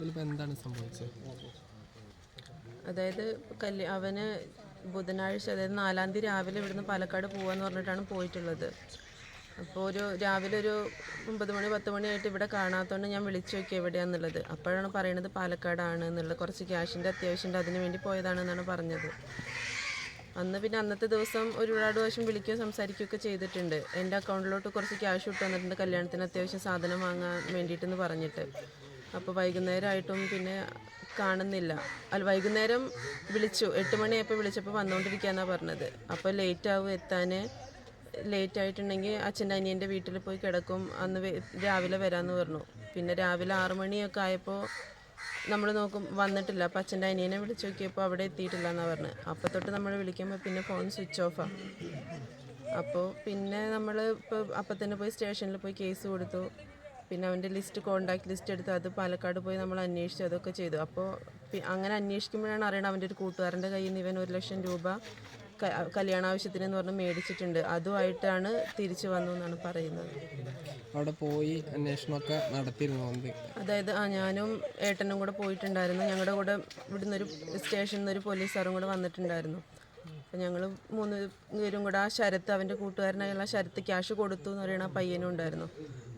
ഇതിലിപ്പോൾ എന്താണ് സംഭവിച്ചത്? അതായത് കല്യ അവന് ബുധനാഴ്ച അതായത് നാലാം തീയതി രാവിലെ ഇവിടുന്ന് പാലക്കാട് പോവാന്ന് പറഞ്ഞിട്ടാണ് പോയിട്ടുള്ളത്. അപ്പോൾ ഒരു രാവിലെ ഒരു ഒമ്പത് മണി പത്ത് മണിയായിട്ട് ഇവിടെ കാണാത്തതുകൊണ്ട് ഞാൻ വിളിച്ചു നോക്കി എവിടെയാണെന്നുള്ളത് അപ്പോഴാണ് പറയണത് പാലക്കാടാണ് എന്നുള്ളത് കുറച്ച് ക്യാഷിന്റെ അത്യാവശ്യമുണ്ട് അതിന് വേണ്ടി പോയതാണെന്നാണ് പറഞ്ഞത്. അന്ന് പിന്നെ അന്നത്തെ ദിവസം ഒരുപാട് വശം വിളിക്കുകയോ സംസാരിക്കുകയൊക്കെ ചെയ്തിട്ടുണ്ട്. എന്റെ അക്കൗണ്ടിലോട്ട് കുറച്ച് ക്യാഷ് ഇട്ട് വന്നിട്ടുണ്ട് കല്യാണത്തിന് അത്യാവശ്യം സാധനം വാങ്ങാൻ വേണ്ടിയിട്ടെന്ന് പറഞ്ഞിട്ട്. അപ്പോൾ വൈകുന്നേരമായിട്ടും പിന്നെ കാണുന്നില്ല. അല്ല വൈകുന്നേരം വിളിച്ചു. എട്ട് മണിയായപ്പോൾ വിളിച്ചപ്പോൾ വന്നുകൊണ്ടിരിക്കുകയെന്നാണ് പറഞ്ഞത്. അപ്പോൾ ലേറ്റ് ആവും എത്താൻ ലേറ്റ് ആയിട്ടുണ്ടെങ്കിൽ അച്ഛന്റെ അനിയന്റെ വീട്ടിൽ പോയി കിടക്കും. അന്ന് രാവിലെ വരാമെന്ന് പറഞ്ഞു. പിന്നെ രാവിലെ ആറു മണിയൊക്കെ ആയപ്പോൾ നമ്മൾ നോക്കും വന്നിട്ടില്ല. അപ്പം അച്ഛന്റെ അനിയനെ വിളിച്ച് നോക്കിയപ്പോൾ അവിടെ എത്തിയിട്ടില്ല എന്നാണ് പറഞ്ഞത്. അപ്പോൾ തൊട്ട് നമ്മൾ വിളിക്കുമ്പോൾ പിന്നെ ഫോൺ സ്വിച്ച് ഓഫാണ് അപ്പോൾ പിന്നെ നമ്മൾ ഇപ്പോൾ അപ്പം തന്നെ പോയി സ്റ്റേഷനിൽ പോയി കേസ് കൊടുത്തു. പിന്നെ അവന്റെ ലിസ്റ്റ് കോണ്ടാക്ട് ലിസ്റ്റ് എടുത്ത് അത് പാലക്കാട് പോയി നമ്മൾ അന്വേഷിച്ചു അതൊക്കെ ചെയ്തു. അപ്പോൾ അങ്ങനെ അന്വേഷിക്കുമ്പോഴാണ് അറിയണത് അവന്റെ ഒരു കൂട്ടുകാരന്റെ കയ്യിൽ നിന്ന് ഇവൻ ഒരു ലക്ഷം രൂപ കല്യാണ ആവശ്യത്തിന് എന്ന് പറഞ്ഞ് മേടിച്ചിട്ടുണ്ട്. അതുമായിട്ടാണ് തിരിച്ചു വന്നു എന്നാണ് പറയുന്നത്. അവിടെ പോയി അന്വേഷണമൊക്കെ നടത്തിയിരുന്നു അതായത് ആ ഞാനും ഏട്ടനും കൂടെ പോയിട്ടുണ്ടായിരുന്നു. ഞങ്ങളുടെ കൂടെ ഇവിടുന്ന് ഒരു സ്റ്റേഷനിൽ നിന്ന് ഒരു പോലീസുകാരും കൂടെ വന്നിട്ടുണ്ടായിരുന്നു. അപ്പം ഞങ്ങൾ മൂന്ന് പേരും കൂടെ ആ ശരത്ത് അവന്റെ കൂട്ടുകാരനായുള്ള ശരത്ത് ക്യാഷ് കൊടുത്തു എന്ന് പറയുന്ന പയ്യനും ഉണ്ടായിരുന്നു.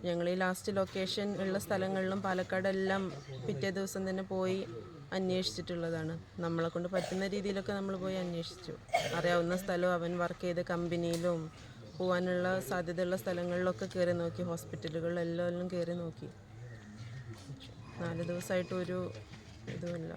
ഞങ്ങൾ ഈ ലാസ്റ്റ് ലൊക്കേഷൻ ഉള്ള സ്ഥലങ്ങളിലും പാലക്കാടെല്ലാം പിറ്റേ ദിവസം തന്നെ പോയി അന്വേഷിച്ചിട്ടുള്ളതാണ്. നമ്മളെ കൊണ്ട് പറ്റുന്ന രീതിയിലൊക്കെ നമ്മൾ പോയി അന്വേഷിച്ചു. അറിയാവുന്ന സ്ഥലവും അവൻ വർക്ക് ചെയ്ത കമ്പനിയിലും പോകാനുള്ള സാധ്യതയുള്ള സ്ഥലങ്ങളിലൊക്കെ കയറി നോക്കി. ഹോസ്പിറ്റലുകളിലെല്ലാം കയറി നോക്കി. നാല് ദിവസമായിട്ട് ഒരു ഇതുമില്ല.